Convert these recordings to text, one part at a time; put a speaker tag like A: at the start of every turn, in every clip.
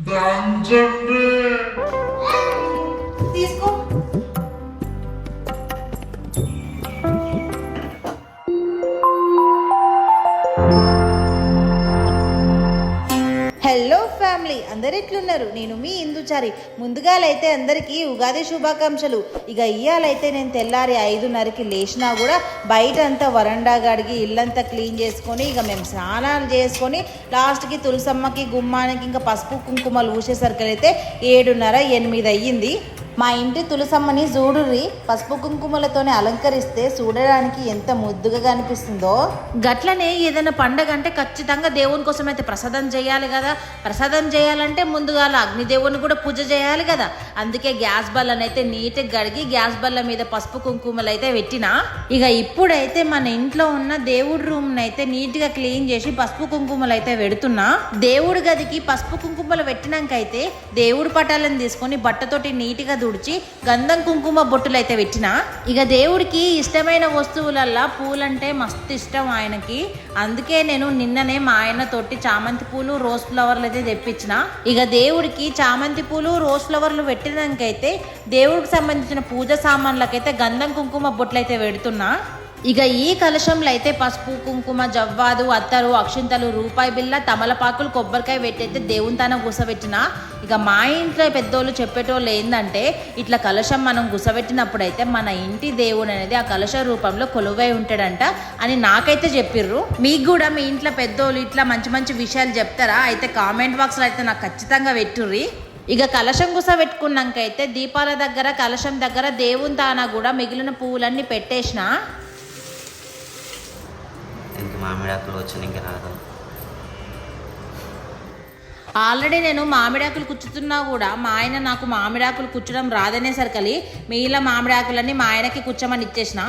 A: దంచండి
B: తీసుకో ఫ్యామిలీ అందరు ఎట్లున్నారు? నేను మీ ఇందుచారి. ముందుగాలైతే అందరికీ ఉగాది శుభాకాంక్షలు. ఇక ఇయ్యాలైతే నేను తెల్లారి ఐదున్నరకి లేచినా కూడా బయట అంతా వరండా గడిగి ఇల్లంతా క్లీన్ చేసుకొని ఇక మేము స్నానాలు చేసుకొని లాస్ట్కి తులసమ్మకి గుమ్మానికి ఇంకా పసుపు కుంకుమలు ఊసేసరికి అయితే ఏడున్నర ఎనిమిది అయ్యింది. మా ఇంటి తులసమ్మని చూడుర్రి. పసుపు కుంకుమలతోనే అలంకరిస్తే చూడడానికి ఎంత ముద్దుగా కనిపిస్తుందో గట్లనే ఏదైనా పండగ అంటే ఖచ్చితంగా దేవుని కోసం అయితే ప్రసాదం చేయాలి కదా. ప్రసాదం చేయాలంటే ముందుగా అగ్నిదేవుని కూడా పూజ చేయాలి కదా. అందుకే గ్యాస్ బల్లని అయితే నీట్గా గడిగి గ్యాస్ బల్ల మీద పసుపు కుంకుమలు అయితే పెట్టిన. ఇక ఇప్పుడైతే మన ఇంట్లో ఉన్న దేవుడి రూమ్ అయితే నీట్గా క్లీన్ చేసి పసుపు కుంకుమలు అయితే పెడుతున్నా. దేవుడి గదికి పసుపు కుంకుమలు పెట్టినాకైతే దేవుడి పటాలను తీసుకొని బట్టతోటి నీట్గా తుడిచి గంధం కుంకుమ బొట్టులైతే పెట్టిన ఇక దేవుడికి ఇష్టమైన వస్తువులల్లా పూలంటే మస్తు ఇష్టం ఆయనకి. అందుకే నేను నిన్ననే మా ఆయన తోటి చామంతి పూలు రోజ్ ఫ్లవర్లు అయితే తెప్పించిన. ఇక దేవుడికి చామంతి పూలు రోజ్ ఫ్లవర్లు పెట్టినాకైతే దేవుడికి సంబంధించిన పూజ సామాన్లకైతే గంధం కుంకుమ బొట్లు అయితే పెడుతున్నా. ఇక ఈ కలశంలో అయితే పసుపు కుంకుమ జవ్వాదు అత్తరు అక్షింతలు రూపాయి బిల్ల తమలపాకులు కొబ్బరికాయ పెట్టయితే దేవుని తన గుసబెట్టిన ఇక మా ఇంట్లో పెద్దోళ్ళు చెప్పేటోళ్ళు ఏంటంటే ఇట్లా కలశం మనం గుసబెట్టినప్పుడైతే మన ఇంటి దేవుడు అనేది ఆ కలశ రూపంలో కొలువై ఉంటాడంట అని నాకైతే చెప్పిర్రు. మీకు కూడా మీ ఇంట్లో పెద్దోళ్ళు ఇట్లా మంచి మంచి విషయాలు చెప్తారా? అయితే కామెంట్ బాక్స్లో అయితే నాకు ఖచ్చితంగా పెట్టుర్రి ఇక కలశం గుస పెట్టుకున్నాకైతే దీపాల దగ్గర కలశం దగ్గర దేవుని తాన కూడా మిగిలిన పువ్వులన్నీ పెట్టేసిన
C: మామిడాకులు వచ్చినాక రాదు.
B: ఆల్రెడీ నేను మామిడాకులు కుచ్చుతున్నా కూడా మా ఆయన నాకు మామిడాకులు కుచ్చడం రాదనేసరికలి మిగిలిన మామిడాకులన్నీ మా ఆయనకి కుచ్చమని ఇచ్చేసిన.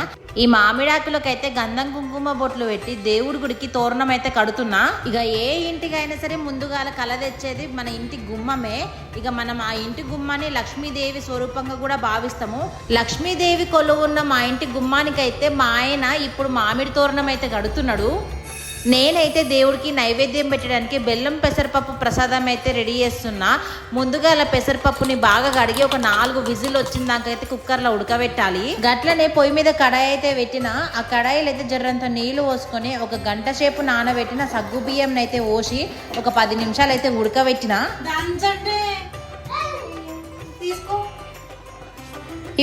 B: ఈ మామిడాకులకైతే గంధం కుంకుమ బొట్లు పెట్టి దేవుడి గుడికి తోరణం అయితే కడుతున్నా. ఇక ఏ ఇంటికైనా సరే ముందుగాల కల తెచ్చేది మన ఇంటి గుమ్మమే. ఇక మనం ఆ ఇంటి గుమ్మాన్ని లక్ష్మీదేవి స్వరూపంగా కూడా భావిస్తాము. లక్ష్మీదేవి కొలువు ఉన్న మా ఇంటి గుమ్మానికైతే మా ఆయన ఇప్పుడు మామిడి తోరణం అయితే కడుతున్నాడు. నేనైతే దేవుడికి నైవేద్యం పెట్టడానికి బెల్లం పెసరపప్పు ప్రసాదం అయితే రెడీ చేస్తున్నా. ముందుగా అలా పెసరపప్పుని బాగా కడిగి ఒక నాలుగు విజిల్ వచ్చిన దాకైతే కుక్కర్లో ఉడకబెట్టాలి. గట్లనే పొయ్యి మీద కడాయి అయితే పెట్టిన ఆ కడాయిలు అయితే జర్రంత నీళ్ళు పోసుకొని ఒక గంట సేపు నానబెట్టిన సగ్గు బియ్యం అయితే పోసి ఒక పది నిమిషాలు అయితే ఉడకబెట్టిన. తీసుకో.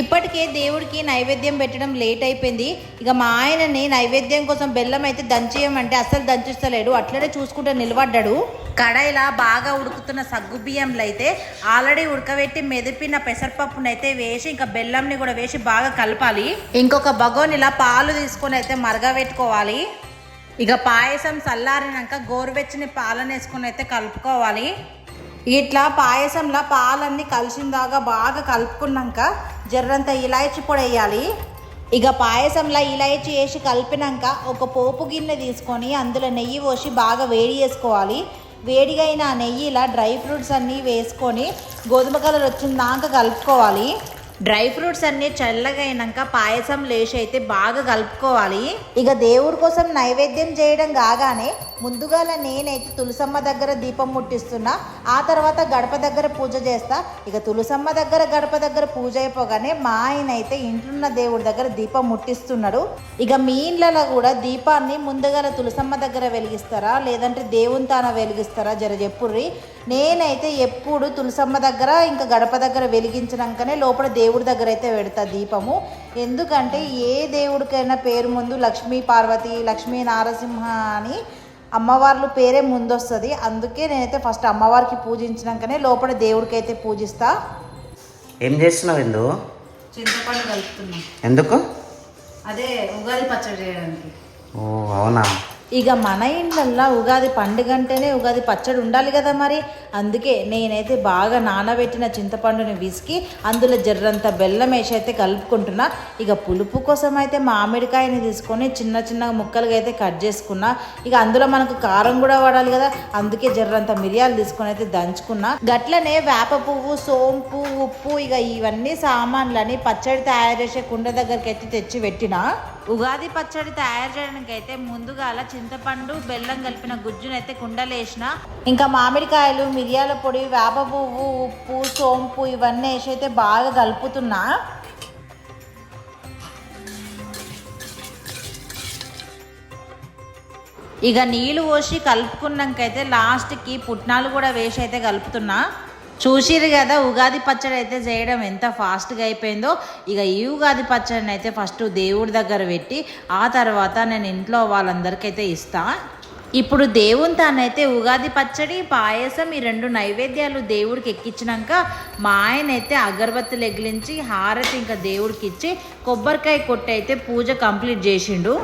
B: ఇప్పటికే దేవుడికి నైవేద్యం పెట్టడం లేట్ అయిపోయింది. ఇక మా ఆయనని నైవేద్యం కోసం బెల్లం అయితే దంచేయమంటే అస్సలు దంచిస్తలేడు. అట్లనే చూసుకుంటూ నిలబడ్డాడు. కడాయిలా బాగా ఉడుకుతున్న సగ్గు బియ్యంలో అయితే ఆల్రెడీ ఉడకబెట్టి మెదిపిన పెసరపప్పును అయితే వేసి ఇంకా బెల్లంని కూడా వేసి బాగా కలపాలి. ఇంకొక బగోనిలా పాలు తీసుకొని అయితే మరగబెట్టుకోవాలి. ఇక పాయసం చల్లారినాక గోరువెచ్చని పాలను వేసుకొని అయితే కలుపుకోవాలి. ఇట్లా పాయసంలో పాలన్నీ కలిసిందాగా బాగా కలుపుకున్నాక జర్రంత ఇలాయచి పొడి వేయాలి ఇక పాయసంలో ఇలాయచి వేసి కలిపినాక ఒక పోపు గిన్నె తీసుకొని అందులో నెయ్యి పోసి బాగా వేడి చేసుకోవాలి. వేడిగైన ఆ నెయ్యిలా డ్రై ఫ్రూట్స్ అన్నీ వేసుకొని గోధుమ కలర్ వచ్చిందాక కలుపుకోవాలి. డ్రై ఫ్రూట్స్ అన్ని చల్లగైనాక పాయసం లేచి అయితే బాగా కలుపుకోవాలి. ఇక దేవుడి కోసం నైవేద్యం చేయడం కాగానే ముందుగాల నేనైతే తులసమ్మ దగ్గర దీపం ముట్టిస్తున్నా ఆ తర్వాత గడప దగ్గర పూజ చేస్తా. ఇక తులసమ్మ దగ్గర గడప దగ్గర పూజ అయిపోగానే మా ఆయన అయితే ఇంట్లున్న దేవుడి దగ్గర దీపం ముట్టిస్తున్నాడు. ఇక మీ ఇండ్లలో కూడా దీపాన్ని ముందుగాల తులసమ్మ దగ్గర వెలిగిస్తారా? లేదంటే దేవుని తాన వెలిగిస్తారా? జర చెప్పుర్రి. నేనైతే ఎప్పుడు తులసమ్మ దగ్గర ఇంకా గడప దగ్గర వెలిగించినాకనే లోపల దేవుడి దగ్గర అయితే పెడతా దీపము. ఎందుకంటే ఏ దేవుడికైనా పేరు ముందు లక్ష్మీ పార్వతి లక్ష్మీ నారసింహ అని అమ్మవార్లు పేరే ముందొస్తుంది. అందుకే నేనైతే ఫస్ట్ అమ్మవారికి పూజించినాకనే లోపల దేవుడికి అయితే పూజిస్తా.
C: ఏం చేస్తున్నావు ఎందు
B: చింతపండు కలుపుతున్నా.
C: ఎందుకు?
B: అదే ఉగాది పచ్చడి చేయడానికి.
C: ఓ అవునా?
B: ఇక మన ఇండ్లల్లో ఉగాది పండుగ అంటేనే ఉగాది పచ్చడి ఉండాలి కదా మరి. అందుకే నేనైతే బాగా నానబెట్టిన చింతపండుని విసికి అందులో జర్రంత బెల్లం వేసి అయితే కలుపుకుంటున్నా. ఇక పులుపు కోసం అయితే మామిడికాయని తీసుకొని చిన్న చిన్న ముక్కలుగా అయితే కట్ చేసుకున్నా. ఇక అందులో మనకు కారం కూడా వాడాలి కదా. అందుకే జర్రంత మిరియాలు తీసుకొని అయితే దంచుకున్నా. గట్లనే వేప పువ్వు సోంపు ఉప్పు ఇక ఇవన్నీ సామాన్లని పచ్చడి తయారు చేసే కుండ దగ్గరికి అయితే తెచ్చి పెట్టిన. ఉగాది పచ్చడి తయారు చేయడానికి అయితే ముందుగా అలా చింతపండు బెల్లం కలిపిన గుజ్జునైతే కుండలేసిన. ఇంకా మామిడికాయలు మిరియాల పొడి వేప పువ్వు ఉప్పు సోంపు ఇవన్నీ వేసి అయితే బాగా కలుపుతున్నా. ఇక నీళ్ళు పోసి కలుపుకున్నాకైతే లాస్ట్కి పుట్నాలు కూడా వేసి అయితే కలుపుతున్నా. చూసిరు కదా ఉగాది పచ్చడి అయితే చేయడం ఎంత ఫాస్ట్గా అయిపోయిందో. ఇక ఈ ఉగాది పచ్చడిని అయితే ఫస్ట్ దేవుడి దగ్గర పెట్టి ఆ తర్వాత నేను ఇంట్లో వాళ్ళందరికీ అయితే ఇస్తా. ఇప్పుడు దేవుని తానైతే ఉగాది పచ్చడి పాయసం ఈ రెండు నైవేద్యాలు దేవుడికి ఎక్కించినాక మా ఆయన అయితే అగరబత్తులు ఎగిలించి హారతి ఇంకా దేవుడికి ఇచ్చి కొబ్బరికాయ కొట్టి అయితే పూజ కంప్లీట్ చేసిండు.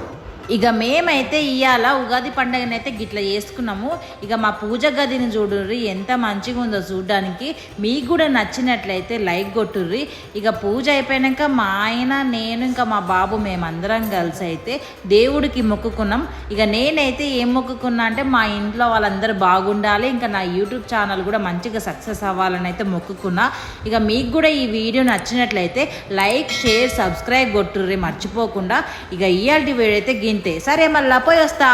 B: ఇక మేమైతే ఇవాళ ఉగాది పండగనైతే గిట్ల చేసుకున్నాము. ఇక మా పూజ గదిని చూడుర్రి ఎంత మంచిగా ఉందో చూడడానికి. మీకు కూడా నచ్చినట్లయితే లైక్ కొట్టుర్రి. ఇక పూజ అయిపోయాక మా ఆయన నేను ఇంకా మా బాబు మేమందరం కలిసి అయితే దేవుడికి మొక్కుకున్నాం. ఇక నేనైతే ఏం మొక్కుకున్నా అంటే మా ఇంట్లో వాళ్ళందరూ బాగుండాలి ఇంకా నా యూట్యూబ్ ఛానల్ కూడా మంచిగా సక్సెస్ అవ్వాలని అయితే మొక్కుకున్నా. ఇక మీకు కూడా ఈ వీడియో నచ్చినట్లయితే లైక్ షేర్ సబ్స్క్రైబ్ కొట్టుర్రి మర్చిపోకుండా. ఇక ఇయాల్టి వీడియో అయితే గింతే సరే మళ్ళా పోయి వస్తా.